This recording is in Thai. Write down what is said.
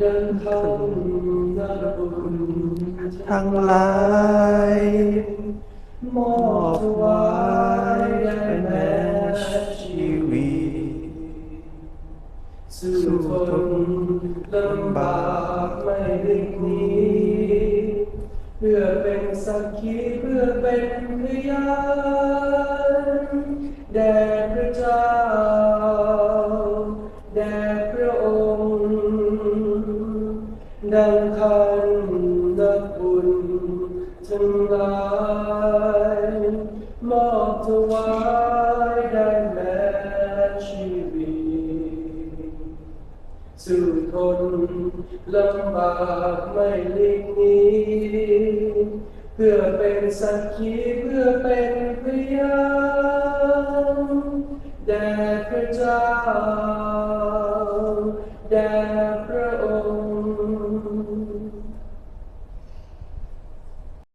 ดังคำนับบุญทั้งหลายมอบถวายได้แม้ชีวิตสู้ทนลำบากไม่ลิกหนีเพื่อเป็นสักขีเพื่อเป็นพยานแด่พระเจ้า ดังคันนักบุญทั้งหลายมอบถวายได้แม้ชีวิตสู้ทนลำบากไม่หลีกหนีเพื่อเป็นสักขีเพื่อเป็นพยานแด่พระเจ้าแด่